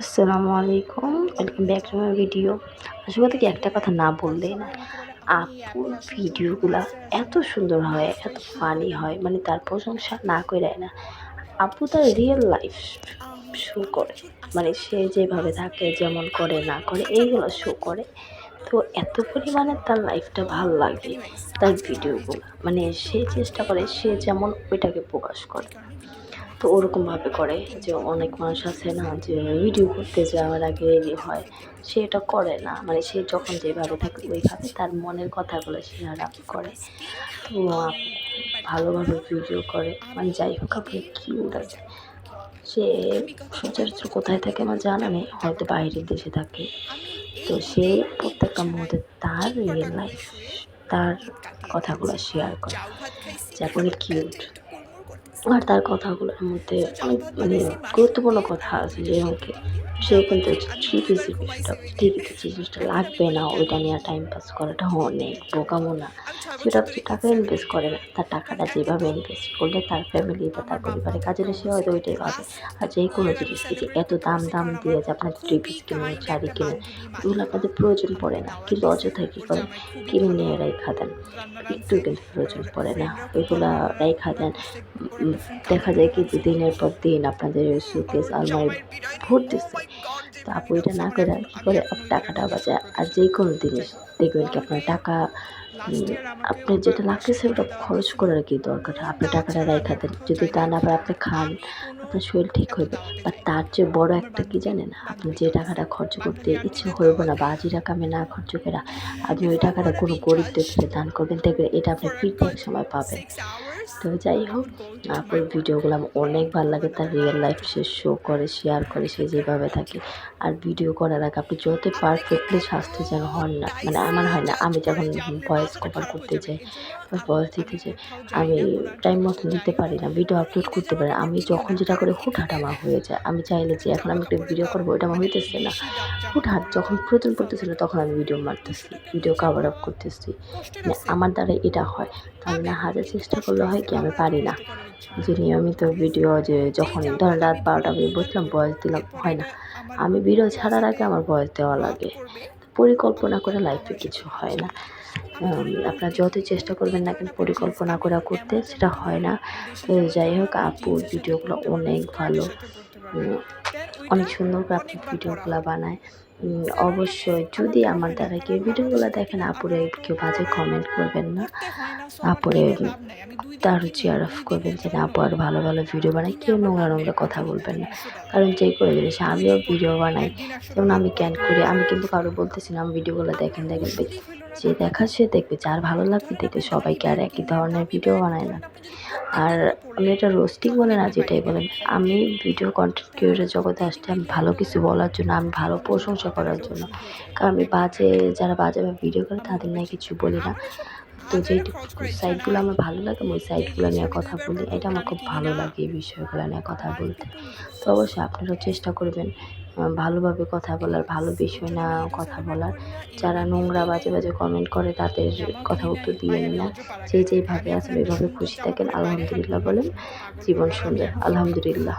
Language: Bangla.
আসসালামু আলাইকুম। Welcome back to my video আসলে কি, একটা কথা না বললেই না আপুর ভিডিওগুলো এত সুন্দর হয়, এত ফানি হয় মানে তার প্রশংসা না করে না। আপু তার রিয়েল লাইফ শো করে মানে সে যেভাবে থাকে, যেমন করে, না করে, এইগুলো শো করে। তো এত পরিমাণে তার লাইফটা ভালো লাগে, তার ভিডিওগুলো। মানে সে চেষ্টা করে, সে যেমন ওইটাকে প্রকাশ করে। তো ওরকমভাবে করে যে অনেক মানুষ আছে না যে ভিডিও করতে যাওয়ার আগে রেডি হয়, সে এটা করে না। মানে সে যখন যেভাবে থাকে ওইভাবে তার মনের কথাগুলো শেয়ার আপ করে। তো ভালোভাবে ভিডিও করে। মানে যাই হোক, আপনি কিউট আছে সে সচরাচর কোথায় থাকে আমার জানা নেই, হয়তো বাইরের দেশে থাকে। তো সে প্রত্যেকটা মুহূর্তে তার রিয়েল লাইফ তার কথাগুলো শেয়ার করে। যেমন কিউট আর তার কথাগুলোর মধ্যে অনেক মানে গুরুত্বপূর্ণ কথা আছে যেমন কি সে কিন্তু থ্রি পিসের বিষয়টা টিভিতে যে জিনিসটা লাগবে না। ওইটা নিয়ে টাইম পাস করাটা অনেক বোকামো না সেটা হচ্ছে টাকা ইনভেস্ট করে না। তার টাকাটা যেভাবে ইনভেস্ট করলে তার ফ্যামিলি বা তার পরিবারে কাজে সে হয়তো ওইটাই পাবে আর যে কোনো জিনিস থেকে এত দাম দাম দিয়ে যে আপনার থ্রি পিস কিনে শাড়ি কিনে ওগুলো আপনাদের প্রয়োজন পড়ে না। কিন্তু অযথায় কী করেন কিনে নিয়ে রেখা দেন। একটু কিন্তু প্রয়োজন পড়ে না। ওইগুলা রেখা দেন। দেখা যায় কি যে দিনের পর দিন আপনাদের সুকেস আলমারি ভরতেছে। তো আপু এটা না করে কী করে? টাকাটা বাঁচায়। আর যে কোনো জিনিস, দেখবেন কি আপনার টাকা আপনার যেটা লাগতেছে ওটা খরচ করার কি দরকার? আপনি টাকাটা রেখা দেন। যদি তা না আপনি খান। আপনার শরীর ঠিক হইবে। বা তার চেয়ে বড় একটা কি জানেন? আপনি যে টাকাটা খরচ করতে ইচ্ছে হইব না, বা আজিরা কামে না খরচ করে আপনি ওই টাকাটা কোনো গরিবদের দান করবেন, দেখবেন এটা আপনি ফিরতে সময় পাবেন। তো যাই হোক আপুর ভিডিওগুলো আমার অনেক ভালো লাগে, তার রিয়েল লাইফ সে শো করে শেয়ার করে, সে যেভাবে থাকে। আর ভিডিও করার আগে আপনি যত পারফেক্টলি স্বাস্থ্য যেন, হন না মানে আমার হয় না, আমি যখন ভয়েস কভার করতে যাই বা ভয়েস দিতে যাই, আমি টাইম মতো দিতে পারি না ভিডিও আপলোড করতে পারি আমি যখন যেটা করে, হুটহাট আমার হয়ে যায়। আমি চাইলে যে এখন আমি একটা ভিডিও করব ওটা আমার হইতেছে না। হুটহাট যখন প্রয়োজন পড়তেছিল তখন আমি ভিডিও মারতেছি ভিডিও কভার আপ করতেছি। মানে আমার দ্বারা এটা হয়। তাহলে হাজার চেষ্টা করলে হয় কি আমি পারি না। যে নিয়মিত ভিডিও যে যখন ধরেন রাত বারোটা আমি বসলাম বয়স দিলাম, হয় না। আমি ভিডিও ছাড়ার আগে আমার বয়স দেওয়া লাগে। পরিকল্পনা করে লাইফে কিছু হয় না। আপনার যতই চেষ্টা করবেন না কেন, পরিকল্পনা করে করতে সেটা হয় না। যাই হোক আপুর ভিডিওগুলো অনেক ভালো। অনেক সুন্দর করে আপনি ভিডিওগুলো বানায়। অবশ্যই যদি আমার দ্বারা কেউ ভিডিওগুলো দেখেন, আপুরে কেউ বাজে কমেন্ট করবেন না। আপুরে তার চেয়ার অফ করবেন যে, না, আপু, আর ভালো ভালো ভিডিও বানাই, কেউ নোংরা নোংরা কথা বলবেন না। কারণ যে করে জিনিস আমিও ভিডিও বানাই। যেমন আমি ক্যান করি, আমি কিন্তু কারও বলতেছি না, আমি ভিডিওগুলো দেখেন দেখেন। যে দেখা, সে দেখবে যার ভালো লাগবে দেখবে সবাইকে আর একই ধরনের ভিডিও বানায় না। আর আমি এটা রোস্টিং বলে না যেটাই বলেন, আমি ভিডিও কন্টেন্ট ক্রিয়েটার জগতে আসতে আমি ভালো কিছু বলার জন্য, আমি ভালো প্রশংসা করার জন্য। কারণ আমি বাজে, যারা বাজেভাবে ভিডিও করে, তাদের নিয়ে কিছু বলি না। তো যেই সাইটগুলো আমার ভালো লাগে, ওই সাইটগুলো নিয়ে কথা বলি। এটা আমার খুব ভালো লাগে এই বিষয়গুলো নিয়ে কথা বলতে। তো অবশ্যই আপনারাও চেষ্টা করবেন ভালোভাবে কথা বলার, ভালো বিষয় না কথা বলার। যারা নোংরা, বাজে বাজে কমেন্ট করে, তাদের কথা উত্তর দিয়ে না যে যেইভাবে আসলে ওইভাবে খুশি থাকেন। আলহামদুলিল্লাহ বলেন, জীবন সুন্দর। আলহামদুলিল্লাহ।